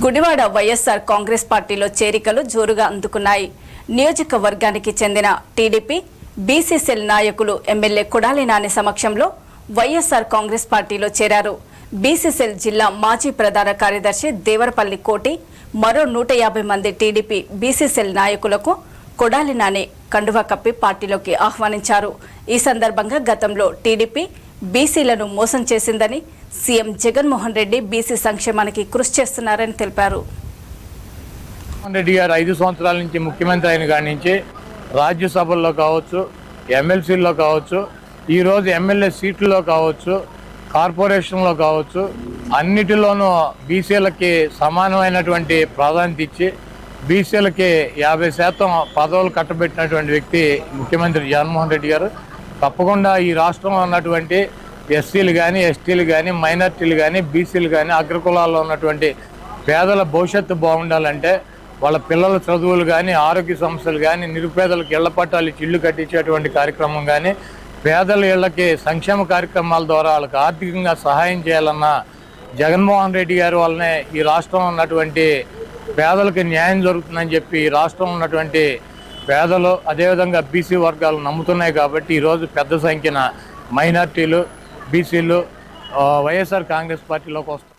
గుడివాడ వైఎస్ఆర్ కాంగ్రెస్ పార్టీలో చేరికలు జోరుగా అందుకున్నాయి. నియోజకవర్గానికి చెందిన టీడీపీ బీసీసీఎల్ నాయకులు ఎమ్మెల్యే కొడాలి నాని సమక్షంలో వైఎస్ఆర్ కాంగ్రెస్ పార్టీలో చేరారు. బీసీసీఎల్ జిల్లా మాజీ ప్రధాన కార్యదర్శి దేవరపల్లి కోటి మరో నూట యాభై మంది టీడీపీ బీసీసీఎల్ నాయకులకు కొడాలి నాని కండువా కప్పి పార్టీలోకి ఆహ్వానించారు. ఈ సందర్భంగా గతంలో టీడీపీ బీసీలను మోసం చేసిందని సీఎం జగన్మోహన్ రెడ్డి బీసీ సంక్షేమానికి కృషి చేస్తున్నారని తెలిపారు. జగన్మోహన్ రెడ్డి గారు ఐదు సంవత్సరాల నుంచి ముఖ్యమంత్రి అయిన కాడి నుంచి రాజ్యసభల్లో కావచ్చు ఎమ్మెల్సీల్లో కావచ్చు ఈరోజు ఎమ్మెల్యే సీట్లలో కావచ్చు కార్పొరేషన్లో కావచ్చు అన్నిటిలోనూ బీసీలకి సమానమైనటువంటి ప్రాధాన్యత ఇచ్చి బీసీలకి యాభై శాతం పదవులు కట్టబెట్టినటువంటి వ్యక్తి ముఖ్యమంత్రి జగన్మోహన్ రెడ్డి గారు. తప్పకుండా ఈ రాష్ట్రంలో ఉన్నటువంటి ఎస్సీలు కానీ ఎస్టీలు కానీ మైనార్టీలు కానీ బీసీలు కానీ అగ్రకులాల్లో ఉన్నటువంటి పేదల భవిష్యత్తు బాగుండాలంటే వాళ్ళ పిల్లల చదువులు కానీ ఆరోగ్య సమస్యలు కానీ నిరుపేదలకు ఇళ్ళ పట్టాలు ఇల్లు కట్టించేటువంటి కార్యక్రమం కానీ పేదల ఇళ్ళకి సంక్షేమ కార్యక్రమాల ద్వారా వాళ్ళకి ఆర్థికంగా సహాయం చేయాలన్న జగన్మోహన్ రెడ్డి గారి వల్లనే ఈ రాష్ట్రంలో ఉన్నటువంటి పేదలకు న్యాయం జరుగుతుందని చెప్పి ఈ రాష్ట్రంలో ఉన్నటువంటి పేదలు అదేవిధంగా బీసీ వర్గాలు నమ్ముతున్నాయి కాబట్టి ఈరోజు పెద్ద సంఖ్యన మైనార్టీలు బీసీలు వైఎస్ఆర్ కాంగ్రెస్ పార్టీలోకి వస్తున్నారు.